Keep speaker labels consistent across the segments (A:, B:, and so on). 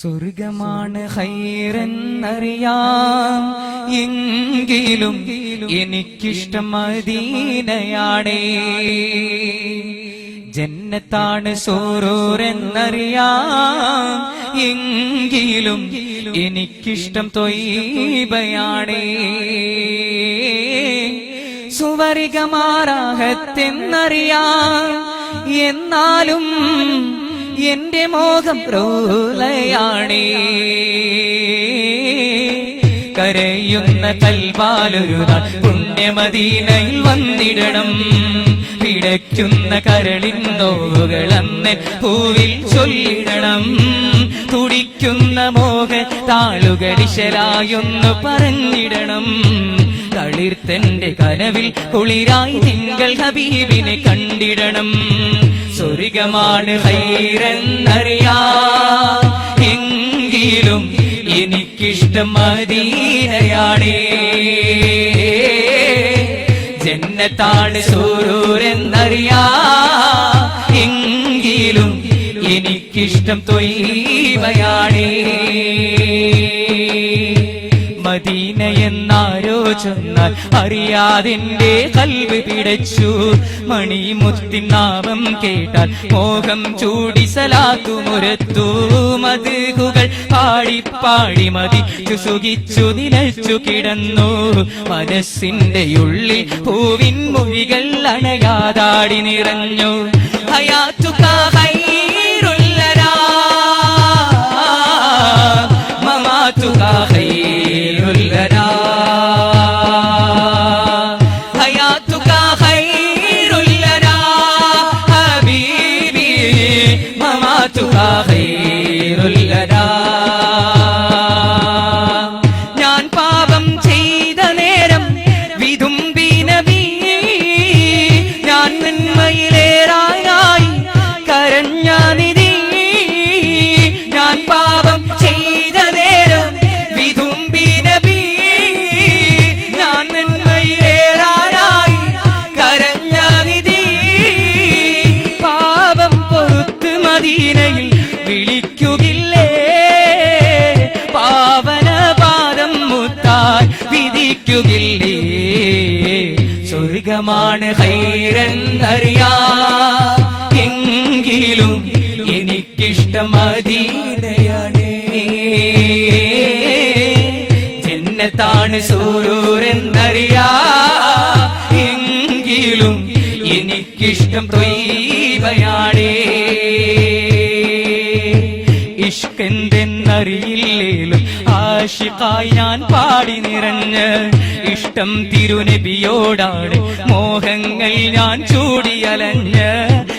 A: സ്വർഗമാണ് ഹൈറെന്നറിയാം. എങ്കിലും എനിക്കിഷ്ടം മദീനയാണേ ജന്നത്താണ് സോറോരെന്നറിയാം എങ്കിലും എനിക്കിഷ്ടം തൊയ്ബയാണേ. സുവരികമാറാഹത്തെന്നറിയാം. എന്നാലും എന്റെ മോഹം റോലയാണേ കരയുന്ന കൽവാലൊരു നാൾ പുണ്യമദീനയിൽ വന്നിടണം. പിടയ്ക്കുന്ന കരളിൻ നോവുകൾ അന്ന് പൂവിൽ ചൊല്ലിടണം. തുടിക്കുന്ന മോഹ താളുകളിശലായൊന്നു പറഞ്ഞിടണം. തളിർത്തന്റെ കനവിൽ കുളിരായി തിങ്കൾ ഹബീബിനെ കണ്ടിടണം. സ്വർഗമാണ് ഹൈരെന്നറിയാ. എങ്കിലും എനിക്കിഷ്ടം മദീനയാണേ. ജന്നത്താണ് സൂരൂരെന്നറിയാ എങ്കിലും എനിക്കിഷ്ടം തൊയ്വയാണേ മദീന എന്നാരോ ചൊന്നാൽ അറിയാതിന്റെ കൽവ് പിടച്ചു. മണിമുത്തിനാമം കേട്ടാൽ മോഹം ചൂടി സലാത്തുമുരത്തു മതുകുകൾ പാടി പാടി മതിച്ചു സുഖിച്ചു നിലച്ചു കിടന്നു. മനസ്സിന്റെ ഉള്ളിൽ പൂവിൻ മൊഴികൾ അണയാതാടി നിറഞ്ഞു. ഹയാത്തുക വിധിക്കുകില്ലേ സ്വർഗമാണ് ഹൈരെന്നറിയാ. എങ്കിലും എനിക്കിഷ്ടം മദീനയാണേ. ജന്നത്താണ് സൂരൂരെന്നറിയാ. എങ്കിലും എനിക്കിഷ്ടം തൊയ്വയാണേ ഇഷ്കെന്തെന്നറിയില്ലേലും ആഷിക്കായി ഞാൻ പാടി നിറഞ്ഞ് ഇഷ്ടം തിരുനബിയോടാണ്. മോഹങ്ങൾ ഞാൻ ചൂടിയലഞ്ഞ്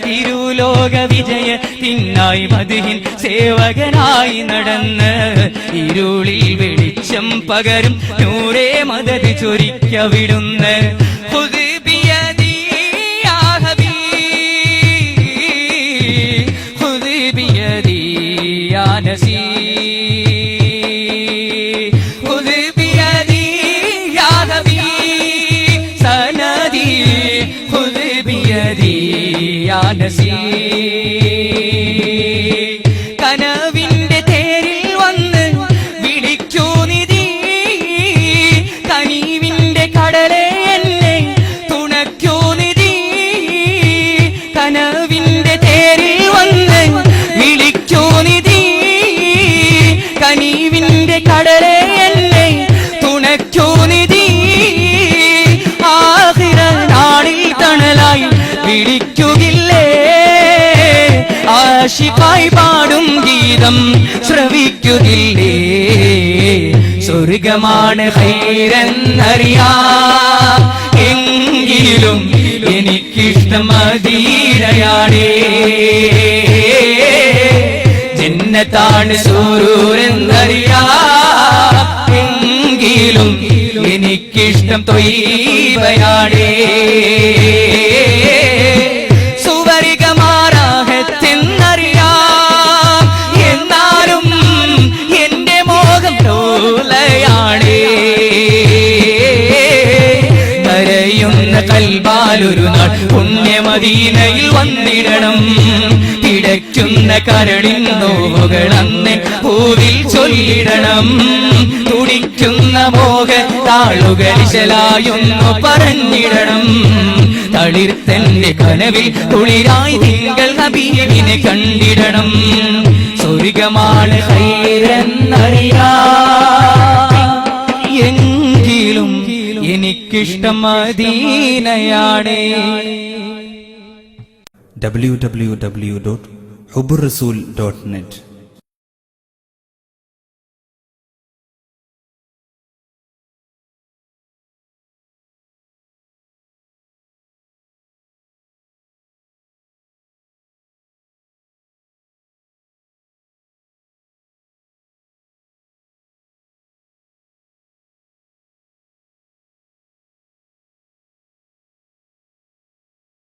A: ഇരുലോക തിന്നായി മതിഹിൻ സേവകനായി നടന്ന് ഇരുളിൽ വെളിച്ചം പകരും നൂറേ മദത് ചൊരിക്ക യാ നസീർ കനവിന്റെ തേരിൽ വന്ന് വിളിക്കൂ നിധി. കനീവിന്റെ കടലെ എന്നെ തുണയ്ക്കൂ നിധി. കനവിന്റെ തേരിൽ വന്ന് വിളിക്കൂ നിധി. കനീവിന്റെ കടലെ എന്നെ തുണയ്ക്കൂ നിധി. ആഹിര നാളിൽ തണലായി വിളിക്കുകില്ലേ ആശിക്കായി പാടും ഗീതം ശ്രവിക്കുകില്ലേ സ്വർഗമാണ് ഹൈരെന്നറിയാ. എങ്കിലും എനിക്കിഷ്ടം മദീരയാണേ ജന്നത്താണ് സൂരൂരെന്നറിയാ. എങ്കിലും എനിക്കിഷ്ടം തൊയ്വയാടേ കൽബാലൊരു നാൾ പുണ്യമദീനയിൽ വന്നിടണം. തിടയ്ക്കുന്ന കരളിൻ നോവുകൾ അന്ന് പൂവിൽ ചൊല്ലിടണം. തുടിക്കുന്ന മോഹ താളുകളിശലായൊന്നു പറഞ്ഞിടണം. തളിർത്തന്റെ കനവിൽ തുളിരായി നിങ്ങൾ നബീവിനെ കണ്ടിടണം. സ്വർഗമാണ് ഹൈരെന്നറിയാ എനിക്കിഷ്ടം മദീനയാണേ
B: www.huburrasool.net